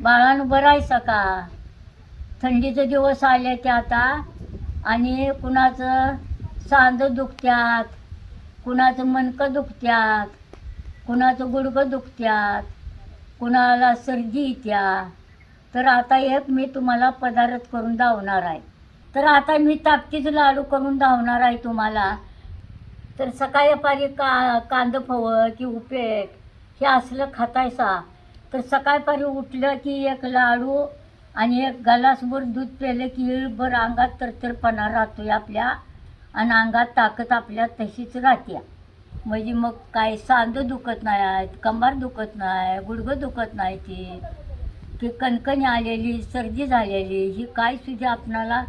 बाळानं बरायचा का थंडीचे दिवस आले ते आता. आणि कुणाचं सांद दुखत्यात कुणाचं मणकं दुखत्यात कुणाचं गुडघं दुखत्यात कुणाला सर्दी येत्या. तर आता एक मी तुम्हाला पदार्थ करून धावणार आहे. तर आता मी ताकदीचं लाडू करून धावणार आहे तुम्हाला. तर सकाळी पारी का कांदफवळ की उपेट हे असलं खातायसा. तर सकाळपारी उठलं की एक लाडू आणि एक गलासभर दूध प्यायलं की इळभर अंगात तरतरपणा आहे आपल्या. आणि अंगात ताकद आपल्या तशीच राहते. म्हणजे मग काय सांधं दुखत नाही आहेत कंबार दुखत नाही गुडघं दुखत नाही ते की कणकणी आलेली सर्दी झालेली ही काय सुद्धा आपणाला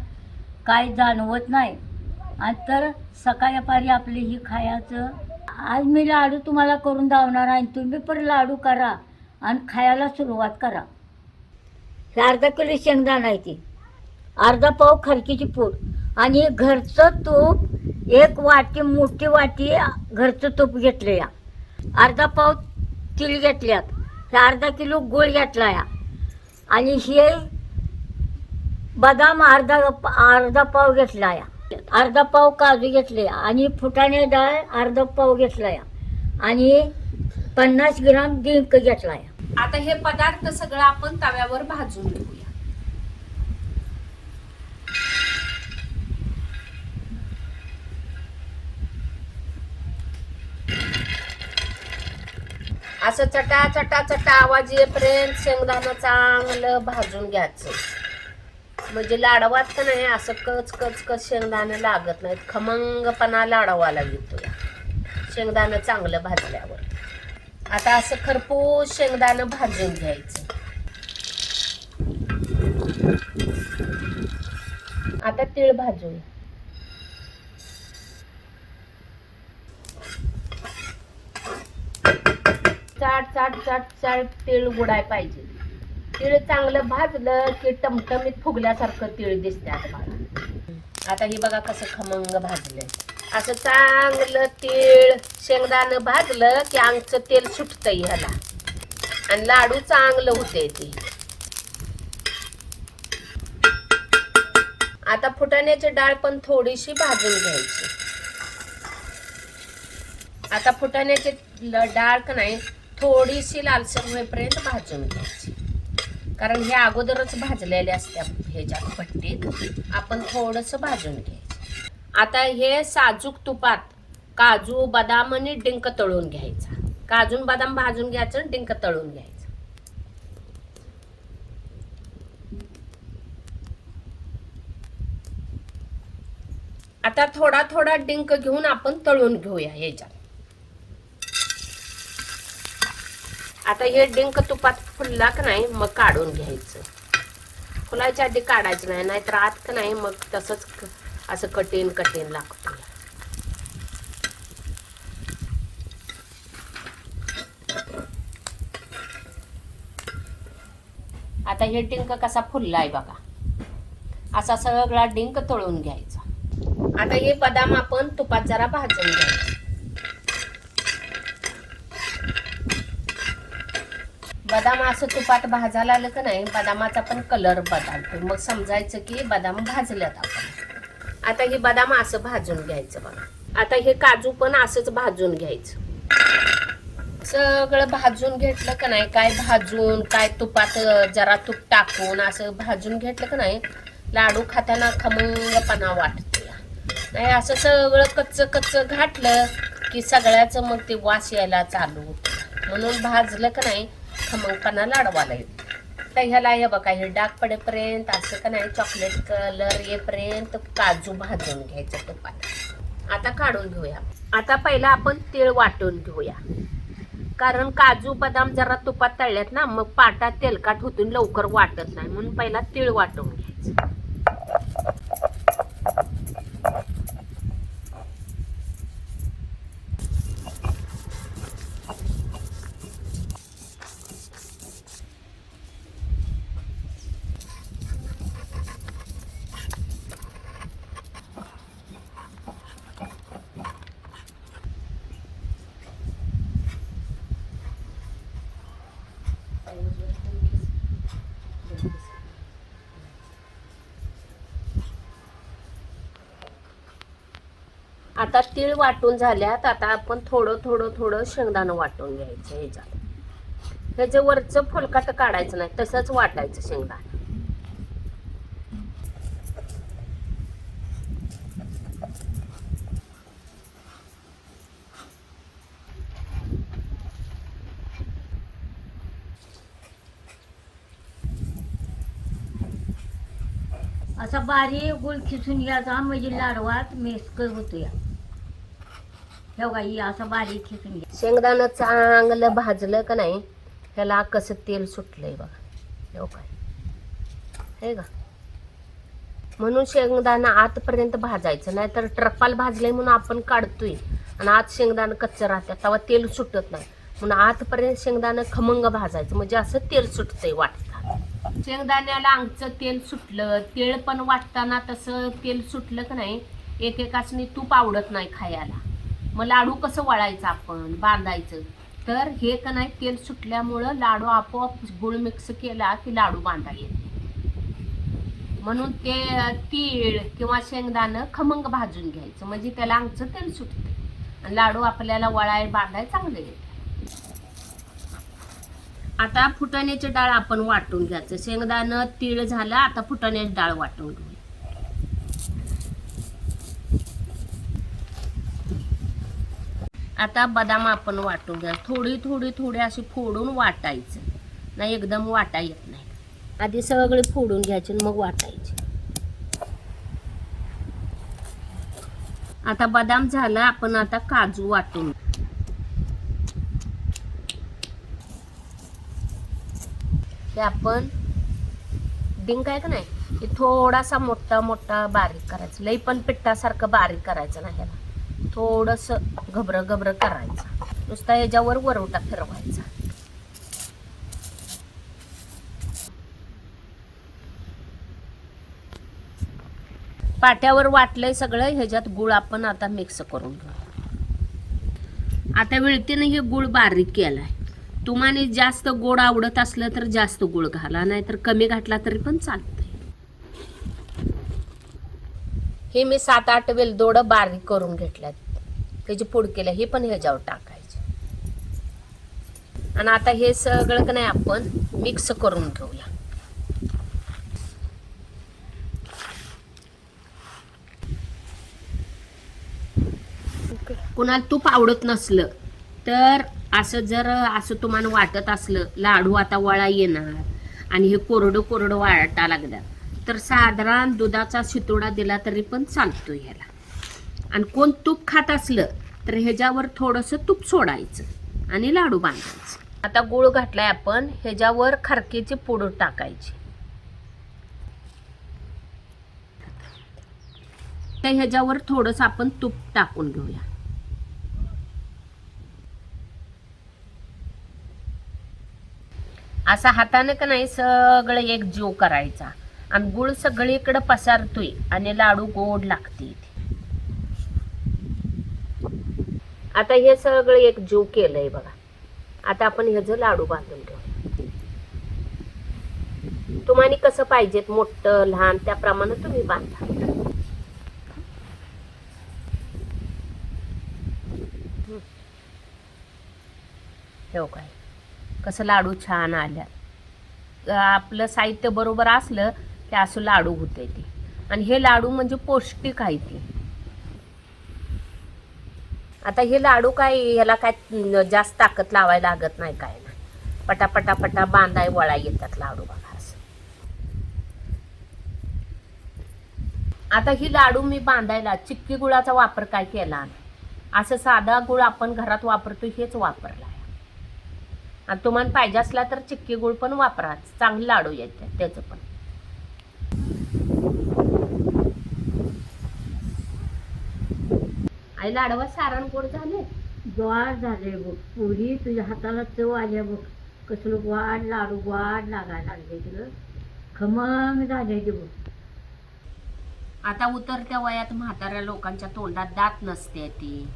काय जाणवत नाही. आणि तर सकाळपारी आपली ही खायचं. आज मी लाडू तुम्हाला करून धावणार आहे तुम्ही पण लाडू करा. आणि खायला सुरुवात करा. हे अर्धा किलो शेंगदाणा आहे ती. अर्धा पाव खरकीची पूड. आणि घरचं तूप एक वाटी मोठी वाटी घरचं तूप घेतलं या. अर्धा पाव तिळ घेतल्यात. हे अर्धा किलो गुळ घेतला या. आणि हे बदाम अर्धा अर्धा पाव घेतला या. अर्धा पाव काजू घेतले आणि फुटाणे डाळ अर्धा पाव घेतला या. आणि पन्नास ग्राम डिंक घेतला या. आता हे पदार्थ सगळं आपण तव्यावर भाजून घेऊया. असं चटा चटा चटा आवाज येईपर्यंत शेंगदाणा चांगलं भाजून घ्यायचं. म्हणजे लाडवात का नाही असं कच कच कच शेंगदाणं लागत नाहीत. खमंगपणा लाडवाला येतो शेंगदाणं चांगलं भाजल्यावर. आता असं खरपूस शेंगदाणं भाजून घ्यायचं. आता तीळ भाजून. चाट चाट चाट चाट तीळ उडाय पाहिजे. तीळ चांगलं भाजलं की टमटमीत फुगल्यासारखं तीळ दिसते मला आता हे बघा कसं खमंग भाजलंय. असं चांगलं तीळ शेंगदाणं भाजलं की अंगचं तेल सुटतंय ह्याला. आणि लाडू चांगलं होते ते. आता फुटाण्याची डाळ पण थोडीशी भाजून घ्यायची. आता फुटाण्याची डाळ का नाही थोडीशी लालसर होईपर्यंत भाजून घ्यायची. कारण हे अगोदरच भाजलेले असत्या ह्याच्यात पट्टीत. आपण थोडंसं भाजून घ्यायचं आता हे साजूक तुपात काजू बदाम आणि डिंक तळून घ्यायचा. काजू बदाम भाजून घ्यायचं आणि डिंक तळून घ्यायचं. आता थोडा थोडा डिंक घेऊन आपण तळून घेऊया ह्याच्यात. आता हे डिंक तुपात फुलला का नाही मग काढून घ्यायचं. फुलायच्या आधी काढायचं नाही नाहीतर आत का नाही मग तसंच असं कठीण कठीण लागतं. आता हे डिंक कसा फुलला आहे बघा. असा सगळा डिंक तळून घ्यायचा. आता हे बदाम आपण तुपात जरा भाजून घ्यायचं. बदाम असं तुपात भाजायला आलं का नाही बदामाचा पण कलर बदलतो. मग समजायचं की बदाम भाजल्यात आपण. आता हे बदाम असं भाजून घ्यायचं बघा. आता हे काजू पण असंच भाजून घ्यायचं. सगळं भाजून घेतलं का नाही? काय भाजून काय तुपात जरा तूप टाकून असं भाजून घेतलं का नाही? लाडू खाताना खमंगपणा वाटतो नाही असं सगळं कच्च कच्च घातलं की सगळ्याचं मग ते वास यायला चालू म्हणून भाजलं का नाही खमंगपणा लाडवाला येतो. तर ह्याला हे बघा हे डाग पडेपर्यंत असं का नाही चॉकलेट कलर येपर्यंत काजू भाजून घ्यायचं तुपात. आता काढून घेऊया. आता पहिला आपण तीळ वाटून घेऊया. कारण काजू बदाम जरा तुपात तळल्यात ना मग पाटा तेलकाट होतून लवकर वाटत नाही म्हणून पहिला तीळ वाटून घ्यायचं. आता तीळ वाटून झाल्यात आता आपण थोडं थोडं थोडं शेंगदाणं वाटून घ्यायचं ह्याच्यात. ह्याचं वरचं फुलकाट काढायचं नाही तसंच वाटायचं शेंगदाणं. असा बारीक गुळ खिसून घ्यायचा म्हणजे लाडवात मेस्क होतो या हे ही असं बारीक खिसून घ्या शेंगदाणं चांगलं भाजलं का नाही त्याला कसं तेल सुटलंय बघा. हो काय हे का? म्हणून शेंगदाणं आतपर्यंत भाजायचं नाहीतर ट्रपाल भाजलंय म्हणून आपण काढतोय. आणि आत शेंगदाणं कच्चं राहतं तेव्हा तेल सुटत नाही. म्हणून आतपर्यंत शेंगदाणं खमंग भाजायचं म्हणजे असं तेल सुटतंय वाटतं. शेंगदाण्याला अंगचं तेल सुटलं तेल पण वाटताना तसं तेल सुटलं का नाही एकेकासनी तूप आवडत नाही खायला. मग लाडू कसं वळायचं आपण? बांधायचं. तर हे का नाही तेल सुटल्यामुळं लाडू आपोआप गुळ मिक्स केला की लाडू बांधा येते. म्हणून ते तीळ किंवा शेंगदाणं खमंग भाजून घ्यायचं. म्हणजे त्याला अंगचं तेल सुटते. आणि लाडू आपल्याला वळाय बांधाय चांगले येते. आता फुटाण्याची डाळ आपण वाटून घ्यायचं. शेंगदाणं तीळ झालं आता फुटाण्याची डाळ वाटून घ्यायचं आता बदाम आपण वाटून घ्या. थोडी थोडी थोडी अशी फोडून वाटायचं. नाही एकदम वाटा येत नाही. आधी सगळे फोडून घ्यायचे आणि मग वाटायचे. आता बदाम झालं आपण आता काजू वाटून ते आपण डिंक आहे का नाही? थोडासा मोठा मोठा बारीक करायचं. लई पण पिठ्ठासारखं बारीक करायचं नाही ह्याला. थोडस घबरं घबरं करायचं. नुसता ह्याच्यावर वरवटा फिरवायचा. पाट्यावर वाटलंय सगळं ह्याच्यात गुळ आपण आता मिक्स करून घेऊ. आता वेळतीनं हे गुळ बारीक केलाय. तुम्हाला जास्त गोड आवडत असलं तर जास्त गुळ घाला नाहीतर कमी घातला तरी पण चालतंय हे मी सात आठ वेलदोडं बारीक करून घेतल्यात. त्याची पूड केलं हे पण ह्याच्यावर टाकायचे. आणि आता हे सगळं का नाही आपण मिक्स करून घेऊया. कुणाला तूप आवडत नसलं तर असं जर असं तुम्हाला वाटत असलं लाडू आता वळा येणार. आणि हे कोरडं कोरडं वाटा लागलं तर साधारण दुधाचा शितोडा दिला तरी पण चालतो ह्याला. आणि कोण तूप खात असलं तर ह्याच्यावर थोडंसं तूप सोडायचं आणि लाडू बांधायचं. आता गुळ घातलाय आपण ह्याच्यावर खरकेची पूड टाकायची. तर ह्याच्यावर थोडंसं आपण तूप टाकून घेऊया. असा हाताने का नाही सगळं एक जीव करायचा. आणि गुळ सगळीकडे पसारतोय आणि लाडू गोड लागते आता हे सगळं एक जीव केलंय बघा. आता आपण ह्याचं लाडू बांधून ठेवू. तुम्हाला कसं पाहिजेत मोठं लहान त्याप्रमाणे तुम्ही बांधा. ठेव काय? कसं लाडू छान आल्या. आपलं साहित्य बरोबर असलं ते असं लाडू होते ते. आणि हे लाडू म्हणजे पौष्टिक आहे ते. आता हे लाडू काय ह्याला काय जास्त ताकद लावायला लागत नाही काय नाही. पटापटा पटा पटा बांधाय वळा येतात लाडू बघा असं. आता ही लाडू मी बांधायला चिक्की गुळाचा वापर काय केला असं साधा गुळ आपण घरात वापरतो हेच वापरला आणि तुम्हाला पाहिजे असला तर चिक्की गुळ पण वापरा. चांगले लाडू येते त्याचं पण. आई लाडवा सारण गोड झाले. गोड झाले बघ. पुरी तुझ्या हाताला चव आल्या बघ. कसलं गोड लाडू गोड लागायला लागले तुला. खमंग झाले ते बघ. आता उतरत्या वयात म्हाताऱ्या लोकांच्या तोंडात दात नसते ती.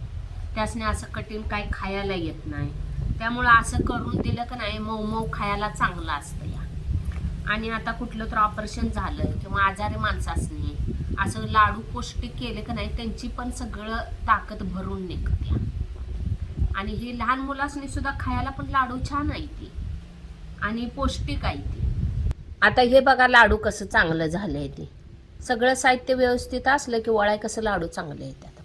त्यासने असं कठीण काही खायला येत नाही. त्यामुळं असं करून दिलं का नाही मऊ मऊ खायला चांगलं असतं या. आणि आता कुठलं तर ऑपरेशन झालं किंवा आजारी माणसासनी असं लाडू पौष्टिक केले का नाही त्यांची पण सगळं ताकद भरून निघते आणि हे लहान मुलासनी सुद्धा खायला पण लाडू छान आहे ती. आणि पौष्टिक आहे ती. आता हे बघा लाडू कसं चांगलं झालं आहे ते. सगळं साहित्य व्यवस्थित असलं की वळाय कसं लाडू चांगले येतात.